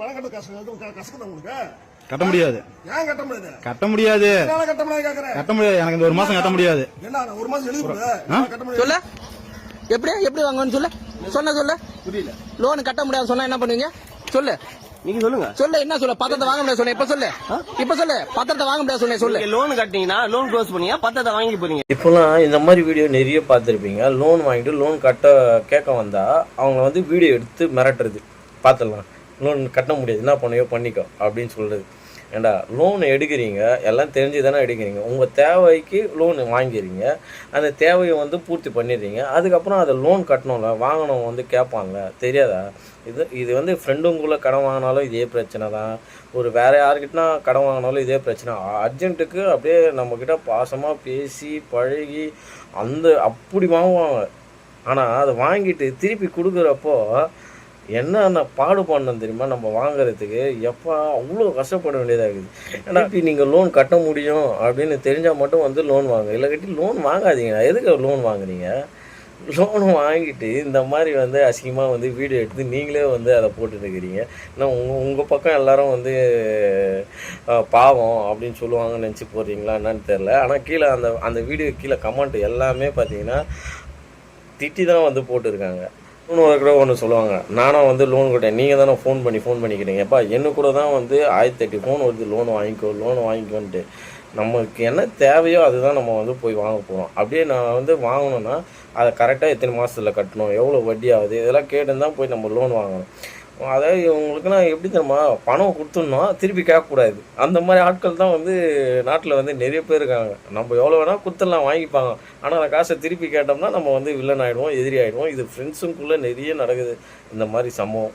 பணம் கட்ட கஷ்டம். கஷ்டம் உங்களுக்கு. கட்ட முடியாது. ஏன் கட்ட முடியாது? கட்ட முடியாது. கட்ட முடியாது கேக்குறேன் கட்ட முடியாது. எனக்கு இந்த ஒரு மாசம் கட்ட முடியாது. என்ன நான் ஒரு மாசம் எழுதி கட்ட முடியாது. சொல்லு? எப்படி? எப்படி வாங்கன்னு சொல்லு? சொன்ன சொல்லு? புரியல. லோன் கட்ட முடியாது சொன்னா என்ன பண்ணுவீங்க? சொல்லு. நீங்க சொல்லுங்க. சொல்லு என்ன சொல்லு? பத்திரத்தை வாங்க முடியாது சொன்ன இப்ப சொல்லு. இப்ப சொல்லு. பத்திரத்தை வாங்க முடியாது சொன்னேன். சொல்லு. லோன் கட்டினீங்கன்னா லோன் க்ளோஸ் பண்ணீங்க பத்தத்தை வாங்கி போறீங்க. இப்போலாம் இந்த மாதிரி வீடியோ நிறைய பார்த்துருப்பீங்க. லோன் வாங்கிட்டு லோன் கட்ட கேட்க வந்தா அவங்க வந்து வீடியோ எடுத்து மிரட்டுறது. பார்த்துடலாம். லோன் கட்ட முடியாது. என்ன பண்ணியோ பண்ணிக்கோ. அப்படின்னு சொல்கிறது ஏண்டா லோன் எடுக்கிறீங்க. எல்லாம் தெரிஞ்சு தானே எடுக்கிறீங்க. உங்கள் தேவைக்கு லோன் வாங்கிறீங்க. அந்த தேவையை வந்து பூர்த்தி பண்ணிடுறீங்க. அதுக்கப்புறம் அதை லோன் கட்டணும்ல. வாங்கினவங்க வந்து கேட்பான்ல தெரியாதா? இது இது வந்து ஃப்ரெண்டுங்குள்ளே கடன் வாங்கினாலும் இதே பிரச்சனை தான். ஒரு வேறு யாருக்கிட்டனா கடன் வாங்கினாலும் இதே பிரச்சனை. அர்ஜென்ட்டுக்கு அப்படியே நம்மக்கிட்ட பாசமாக பேசி பழகி அந்த அப்படி வாங்குவாங்க. ஆனால் அதை வாங்கிட்டு திருப்பி கொடுக்குறப்போ என்னென்ன பாடு பண்ணணும் தெரியுமா? நம்ம வாங்குறதுக்கு எப்போ அவ்வளோ கஷ்டப்பட வேண்டியதாக இருக்குது. ஏன்னா இப்போ நீங்கள் லோன் கட்ட முடியும் அப்படின்னு தெரிஞ்சால் மட்டும் வந்து லோன் வாங்க. இல்லை கட்டி லோன் வாங்காதீங்க. எதுக்கு லோன் வாங்குறீங்க? லோன் வாங்கிட்டு இந்த மாதிரி வந்து அசிங்கமாக வந்து வீடியோ எடுத்து நீங்களே வந்து அதை போட்டுட்டு இருக்கிறீங்க. ஏன்னா உங்கள் உங்கள் பக்கம் எல்லாரும் வந்து பாவம் அப்படின்னு சொல்லுவாங்கன்னு நினச்சி போடுறீங்களா என்னன்னு தெரில ஆனால் கீழே அந்த அந்த வீடியோ கீழே கமெண்ட் எல்லாமே பார்த்தீங்கன்னா திட்டி தான் வந்து போட்டிருக்காங்க. இன்னொரு கூட ஒன்று சொல்லுவாங்க. நானும் வந்து லோன் கொடுத்தேன் நீங்கள் தானே ஃபோன் பண்ணி ஃபோன் பண்ணிக்கிறீங்க. என்ன கூட தான் வந்து ஆயிரத்தி எட்டு ஃபோன் வருது. லோன் வாங்கிக்கோ லோன் வாங்கிக்கோன்ட்டு. நமக்கு என்ன தேவையோ அதுதான் நம்ம வந்து போய் வாங்க போகிறோம் அப்படியே நான் வந்து வாங்கணும்னா அதை கரெக்டாக எத்தனை மாதத்தில் கட்டணும்? எவ்வளோ வட்டி ஆகுது? இதெல்லாம் கேட்டு தான் போய் நம்ம லோன் வாங்கணும். அதாவது இவங்களுக்குன்னா எப்படி தெரியுமா? பணம் கொடுத்துடணும். திருப்பி கேட்கக்கூடாது. அந்த மாதிரி ஆட்கள் தான் வந்து நாட்டில் வந்து நிறைய பேர் இருக்காங்க. நம்ம எவ்வளோ வேணால் கொடுத்துடலாம் வாங்கிப்பாங்க. ஆனால் அந்த காசை திருப்பி கேட்டோம்னா நம்ம வந்து வில்லன் ஆகிடுவோம் எதிரி ஆகிடுவோம் இது ஃப்ரெண்ட்ஸுக்குள்ளே நிறைய நடக்குது. இந்த மாதிரி சம்பவம்.